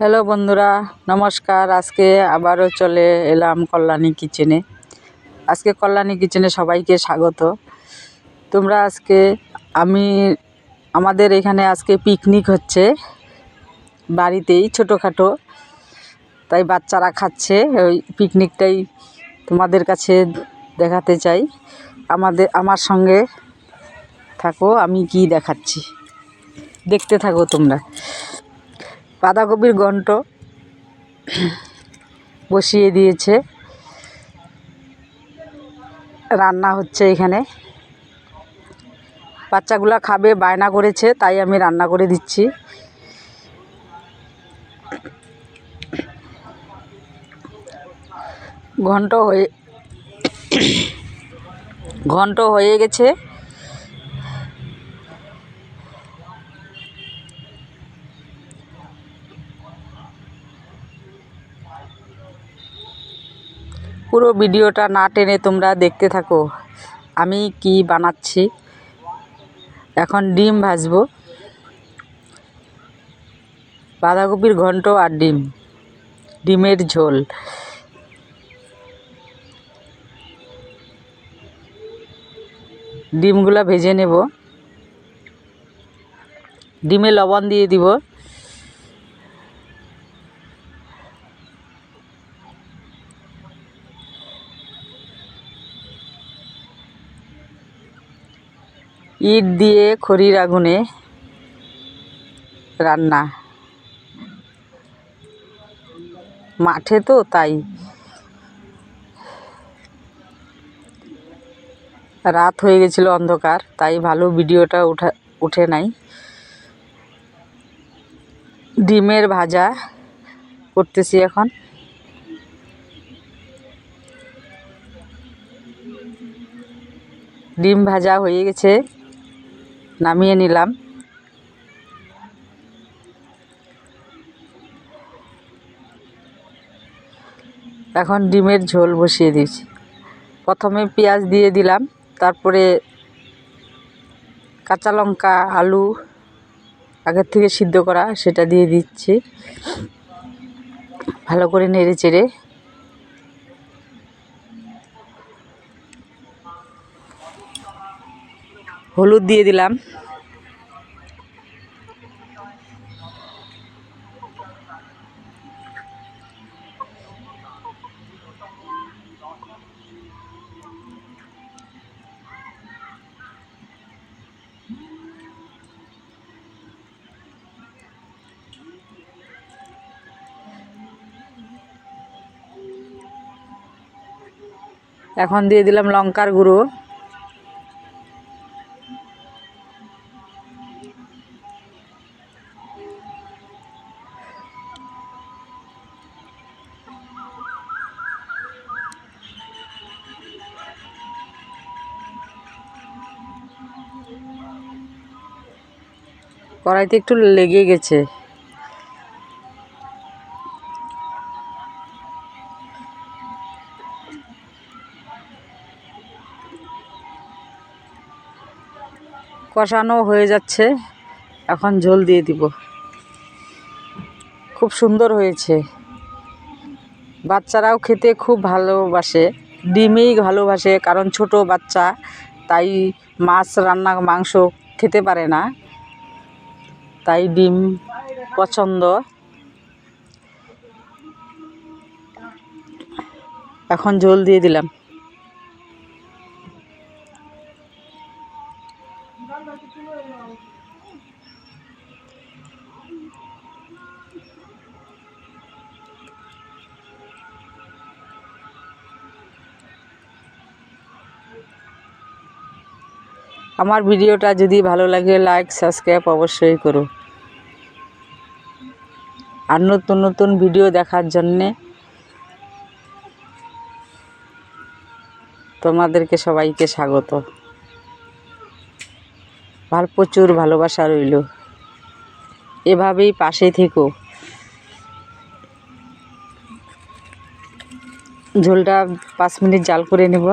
Hello বন্ধুরা, নমস্কার। আজকে আবারও চলে এলাম কল্যাণী কিচেনে। আজকে কল্যাণী কিচেনে সবাইকে স্বাগত। তোমরা আজকে, আমি, আমাদের এখানে আজকে পিকনিক হচ্ছে বাড়িতেই ছোটোখাটো। তাই বাচ্চারা খাচ্ছে, ওই পিকনিকটাই তোমাদের কাছে দেখাতে চাই। আমাদের, আমার সঙ্গে থাকো, আমি কি দেখাচ্ছি। দেখতে থাকো তোমরা। বাঁধাকপির ঘন্ট বসিয়ে দিয়েছে। রান্না হচ্ছে এখানে। বাচ্চাগুলা খাবে, বায়না করেছে, তাই আমি রান্না করে দিচ্ছি। ঘন্ট হয়ে ঘন্ট হয়ে গেছে। পুরো ভিডিওটা না টেনে তোমরা দেখতে থাকো। আমি কি বানাচ্ছি? এখন ডিম ভাজবো। বাঁধাকপির ঘন্ট আর ডিম। ডিমের ঝোল। ডিমগুলা ভেজে নেব। ডিমে লবণ দিয়ে দিব। ইট দিয়ে খড়ির আগুনে রান্না। মাঠে তো তাই। রাত হয়ে গেছিল অন্ধকার, তাই ভালো ভিডিওটা উঠা উঠে নাই। ডিমের ভাজা করতেছি এখন। ডিম ভাজা হয়ে গেছে। নামিয়ে নিলাম। এখন ডিমের ঝোল বসিয়ে দিয়েছি। প্রথমে পেঁয়াজ দিয়ে দিলাম, তারপরে কাঁচা লঙ্কা, আলু, আগের থেকে সিদ্ধ করা সেটা দিয়ে দিচ্ছি। ভালো করে নেড়ে চেড়ে হলুদ দিয়ে দিলাম। এখন দিয়ে দিলাম লঙ্কার গুঁড়ো। কড়াইতে একটু লেগে গেছে। কষানো হয়ে যাচ্ছে। এখন ঝোল দিয়ে দিব। খুব সুন্দর হয়েছে। বাচ্চারাও খেতে খুব ভালোবাসে। ডিমেই ভালোবাসে, কারণ ছোট বাচ্চা, তাই মাছ, রান্না, মাংস খেতে পারে না। তাই ডিম পছন্দ। এখন ঝোল দিয়ে দিলাম। আমার ভিডিওটা যদি ভালো লাগে লাইক সাবস্ক্রাইব অবশ্যই করো। আর নতুন নতুন ভিডিও দেখার জন্যে তোমাদেরকে সবাইকে স্বাগত। ভালো প্রচুর ভালোবাসা রইল। এভাবেই পাশে থেকো। ঝোলটা পাঁচ মিনিট জাল করে নেব।